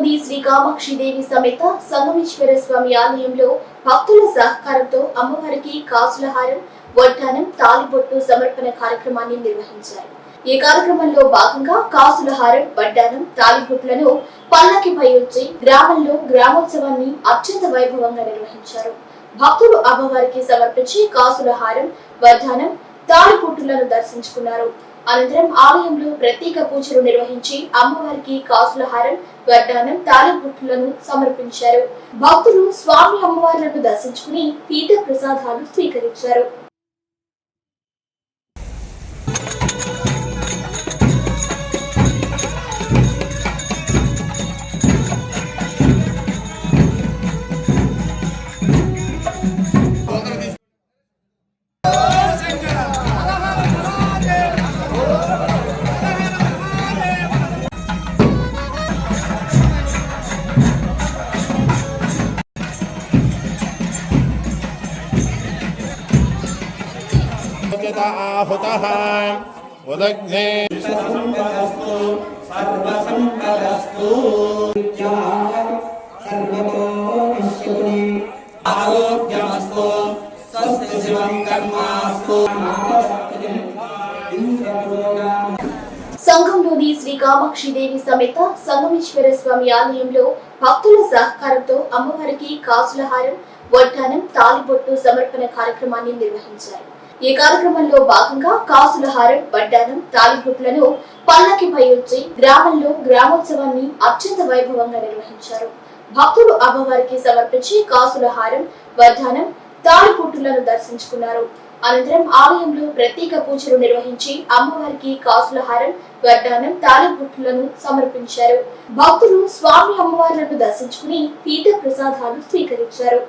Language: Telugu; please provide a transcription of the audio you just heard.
తిరుపతి శ్రీ కామాక్షిదేవి సమేత సంగమేశ్వర స్వామి ఆలయంలో భక్తుల సహకారంతో అమ్మవారికి కాసులహారం వడ్డానం తాలిబొట్టు సమర్పణ కార్యక్రమాన్ని నిర్వహించారు. ఈ కార్యక్రమంలో భాగంగా కాసులహారం వడ్డానం తాలిబొట్లను పల్లకిపై ఉంచి గ్రామంలో గ్రామోత్సవాన్ని అత్యంత వైభవంగా నిర్వహించారు. భక్తులు అమ్మవారికి సమర్పించి కాసులహారం వడ్డానం తాళిపుట్టులను దర్శించుకున్నారు. అనంతరం ఆలయంలో ప్రత్యేక పూజలు నిర్వహించి అమ్మవారికి కాసుల హారం వడ్డానం తాళిపుట్టులను సమర్పించారు. భక్తులు స్వామి అమ్మవార్లను దర్శించుకుని తీర్థ ప్రసాదాలు స్వీకరించారు. यत आहुतः उदग्ने सर्वसम्पदस्तु सर्वसम्पदस्तु सर्वतो निश्चुनि आरोग्यमस्तु स्वस्ति शिवं कर्मास्तु इन्द्रपुरोगामि సంఘంలోని శ్రీ కామాక్షిదేవి సమేత సంగమేశ్వర స్వామి ఆలయంలో భక్తుల సహకారంతో అమ్మవారికి కాసుల హారం వడ్డానం తాలిబొట్టు సమర్పణ కార్యక్రమాన్ని నిర్వహించారు ఈ కార్యక్రమంలో భాగంగా కాసుల హారం వడ్డానం తాలిబొట్లను పల్లకిపై ఉంచి గ్రామంలో గ్రామోత్సవాన్ని అత్యంత వైభవంగా నిర్వహించారు. భక్తులు అమ్మవారికి సమర్పించి కాసుల హారం వడ్డానం తాళిపుట్టులను దర్శించుకున్నారు. అనంతరం ఆలయంలో ప్రత్యేక పూజలు నిర్వహించి అమ్మవారికి కాసుల హారం వడ్డానం తాళిపుట్టులను సమర్పించారు. భక్తులు స్వామి అమ్మవార్లను దర్శించుకుని తీర్థ ప్రసాదాలు స్వీకరించారు.